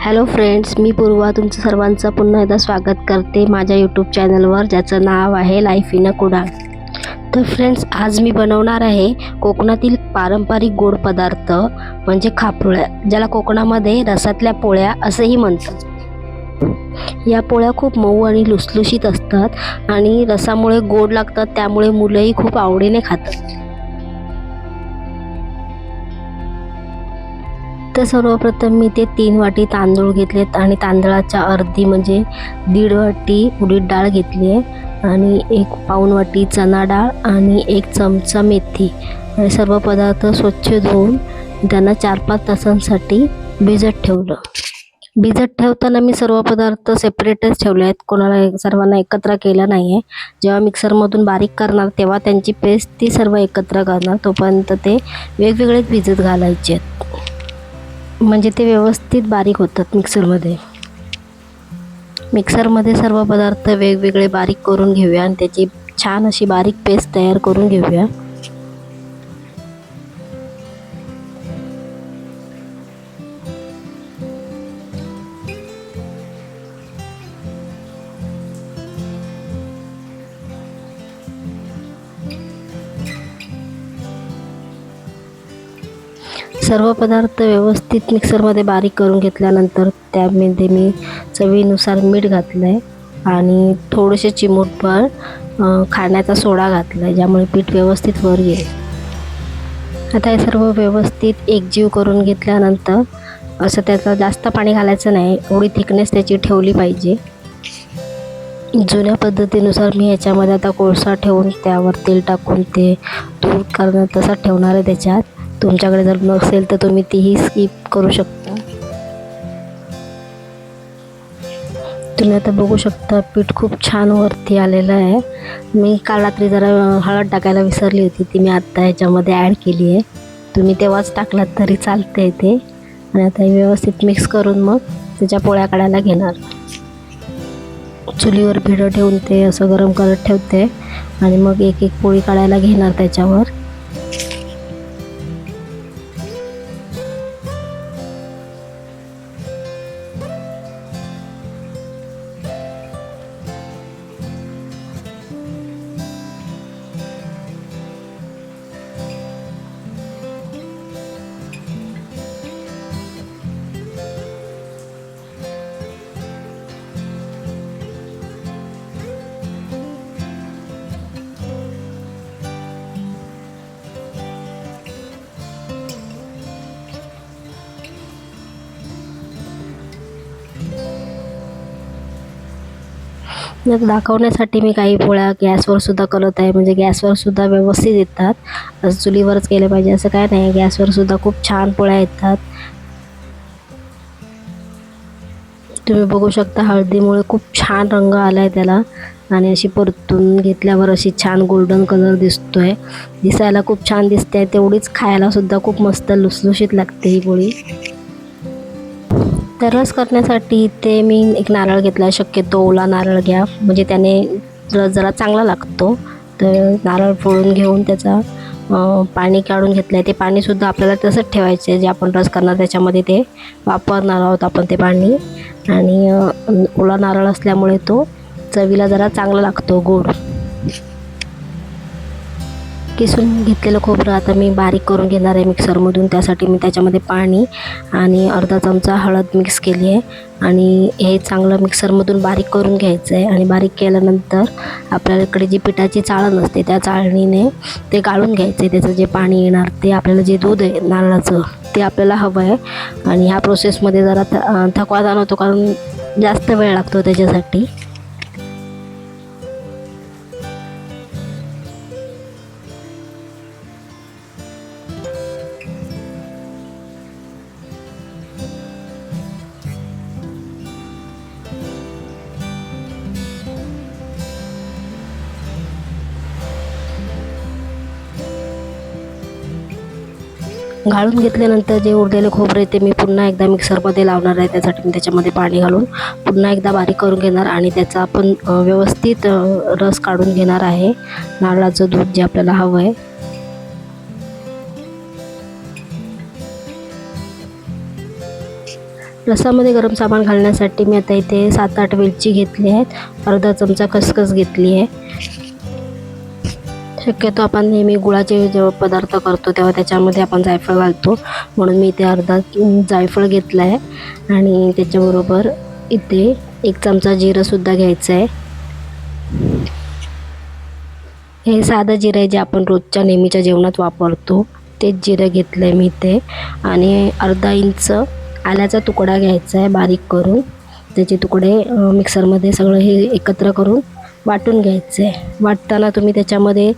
Hello friends मी पूर्वा तुमचं सर्वांचं पुन्हा एकदा स्वागत करते माझ्या यूट्यूब चॅनलवर ज्याचं नाव आहे लाईफ इन अ कुडाळ तर फ्रेंड्स आज मी बनवणार आहे कोकणातील पारंपरिक गोड पदार्थ म्हणजे खापरुळ्या ज्याला कोकणामध्ये रसातल्या पोळ्या असंही म्हणतात. या पोळ्या खूप मऊ आणि लुसलुशीत असतात आणि रसामुळे गोड लागतात त्यामुळे मुलंही खूप आवडीने खातात. तर सर्वप्रथम मी ते तीन वाटी तांदूळ घेतलेत आणि तांदळाच्या अर्धी म्हणजे दीड वाटी उडीद डाळ घेतली आहे आणि एक पाऊण वाटी चणा डाळ आणि एक चमचा मेथी. आणि सर्व पदार्थ स्वच्छ धुवून त्यांना चार पाच तासांसाठी भिजत ठेवलं. भिजत ठेवताना मी सर्व पदार्थ सेपरेटच ठेवले आहेत. कोणाला सर्वांना एकत्र केलं नाही आहे जेव्हा मिक्सरमधून बारीक करणार तेव्हा त्यांची पेस्ट ती सर्व एकत्र करणार. तोपर्यंत ते वेगवेगळेच भिजत घालायचे आहेत. म्हणजे ते व्यवस्थित बारीक होतात मिक्सरमध्ये. मिक्सरमध्ये सर्व पदार्थ वेगवेगळे बारीक करून घेऊया आणि त्याची छान अशी बारीक पेस्ट तयार करून घेऊया. सर्व पदार्थ व्यवस्थित मिक्सरमध्ये बारीक करून घेतल्यानंतर त्यामध्ये मी चवीनुसार मीठ घातलं आहे आणि थोडेसे चिमूटभर खाण्याचा सोडा घातला आहे ज्यामुळे पीठ व्यवस्थित वर येईल. आता हे सर्व व्यवस्थित एकजीव करून घेतल्यानंतर असं त्याचं जास्त पाणी घालायचं नाही एवढी थिकनेस त्याची ठेवली पाहिजे. जुन्या पद्धतीनुसार मी ह्याच्यामध्ये आता कोळसा ठेवून त्यावर तेल टाकून ते दूर करणं तसं ठेवणार आहे त्याच्यात. तुमच्याकडे जर नसेल तर तुम्ही तीही स्किप करू शकता. तुम्ही आता बघू शकता पीठ खूप छान वरती आलेलं आहे. मी काल रात्री जरा हळद टाकायला विसरली होती ती मी आत्ता ह्याच्यामध्ये ॲड केली आहे. तुम्ही तेव्हाच टाकलात तरी चालते ते. आणि आता हे व्यवस्थित मिक्स करून मग त्याच्या पोळ्या काढायला घेणार. चुलीवर भिडं ठेवून ते असं गरम करत ठेवते. आणि मग एक एक पोळी काढायला घेणार त्याच्यावर. मग दाखवण्यासाठी मी काही पोळ्या गॅसवर सुद्धा करत आहे म्हणजे गॅसवर सुद्धा व्यवस्थित येतात. असं चुलीवरच केले पाहिजे असं काय नाही गॅसवर सुद्धा खूप छान पोळ्या येतात. तुम्ही बघू शकता हळदीमुळे खूप छान रंग आला आहे त्याला. आणि अशी परतून घेतल्यावर अशी छान गोल्डन कलर दिसतो आहे दिसायला खूप छान दिसते आहे तेवढीच खायला सुद्धा खूप मस्त लुसलुशीत लागते ही पोळी. तर रस करण्यासाठी ते मी एक नारळ घेतला आहे शक्यतो ओला नारळ घ्या. म्हणजे त्याने रस जरा चांगला लागतो. तर नारळ फोडून घेऊन त्याचा पाणी काढून घेतलं आहे ते पाणीसुद्धा आपल्याला तसंच ठेवायचे जे आपण रस करणार त्याच्यामध्ये ते वापरणार आहोत आपण ते पाणी. आणि ओला नारळ असल्यामुळे तो चवीला जरा चांगला लागतो गोड. किसून घेतलेलं खोबरं आता मी बारीक करून घेणार आहे मिक्सरमधून. त्यासाठी मी त्याच्यामध्ये पाणी आणि अर्धा चमचा हळद मिक्स केली आहे. आणि हे चांगलं मिक्सरमधून बारीक करून घ्यायचं आहे. आणि बारीक केल्यानंतर आपल्याकडे जी पिठाची चाळण असते त्या चाळणीने ते गाळून घ्यायचं आहे. त्याचं जे पाणी येणार ते आपल्याला जे दूध आहे नारळाचं ते आपल्याला हवं आहे. आणि ह्या प्रोसेसमध्ये जरा थकवा जाणवतो कारण जास्त वेळ लागतो त्याच्यासाठी. गाळून घेतल्यानंतर जे उरलेले खोबरे ते मी पुन्हा एकदा मिक्सरमध्ये लावणार आहे. त्यासाठी मी त्याच्यामध्ये पाणी घालून पुन्हा एकदा बारीक करून घेणार आणि त्याचा आपण व्यवस्थित रस काढून घेणार आहे. नारळाचं दूध जे आपल्याला हवं आहे. रसामध्ये गरम सामान घालण्यासाठी मी आता इथे सात आठ वेलची घेतली आहेत. अर्धा चमचा खसखस घेतली आहे. शक्यतो आपण नेहमी गुळाचे जेव्हा पदार्थ करतो तेव्हा त्याच्यामध्ये आपण जायफळ घालतो. म्हणून मी इथे अर्धा जायफळ घेतलं आहे. आणि त्याच्याबरोबर इथे एक चमचा जिरंसुद्धा घ्यायचं आहे. हे साधं जिरं आहे जे आपण रोजच्या नेहमीच्या जेवणात वापरतो. तेच जिरं घेतलं आहे मी इथे. आणि अर्धा इंच आल्याचा तुकडा घ्यायचा आहे बारीक करून. त्याचे तुकडे मिक्सरमध्ये सगळं हे एकत्र करून वाटून घ्यायचं. आहे वाटताना तुम्ही त्याच्यामध्ये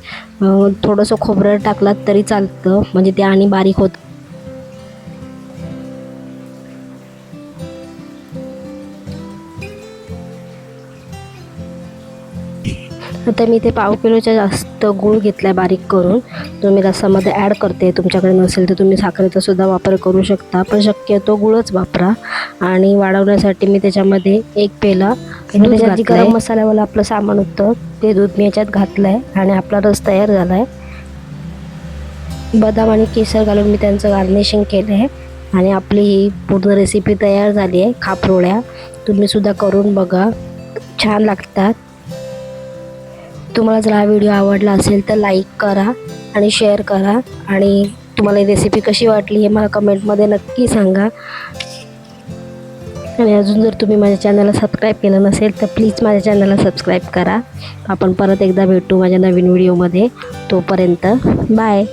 थोडंसं खोबरं टाकलात तरी चालतं. म्हणजे ते आणि बारीक होत आता मी ते पाव किलोच्या जास्त गूळ घेतला आहे बारीक करून. तो मी रसामध्ये ॲड करते. तुमच्याकडे नसेल तर तुम्ही साखरेचा सुद्धा वापर करू शकता. पण शक्यतो गुळच वापरा. आणि वाढवण्यासाठी मी त्याच्यामध्ये एक पेला त्याच्यात जी गरम मसाल्यावाला आपलं सामान होतं ते दूध मी याच्यात घातलं आहे आणि आपला रस तयार झाला आहे बदाम आणि केसर घालून मी त्यांचं गार्निशिंग केलं आहे आणि आपली ही पूर्ण रेसिपी तयार झाली आहे. खापरोळ्या. तुम्ही सुद्धा करून बघा. छान लागतात. तुम्हाला जर हा व्हिडिओ आवडला असेल तर लाईक करा आणि शेअर करा. आणि तुम्हाला ही रेसिपी कशी वाटली हे मला कमेंटमध्ये नक्की सांगा. आणि अजून जर तुम्ही माझ्या चॅनलला सबस्क्राईब केलं नसेल तर प्लीज माझ्या चॅनलला सबस्क्राईब करा. आपण परत एकदा भेटू माझ्या नवीन व्हिडिओमध्ये तोपर्यंत बाय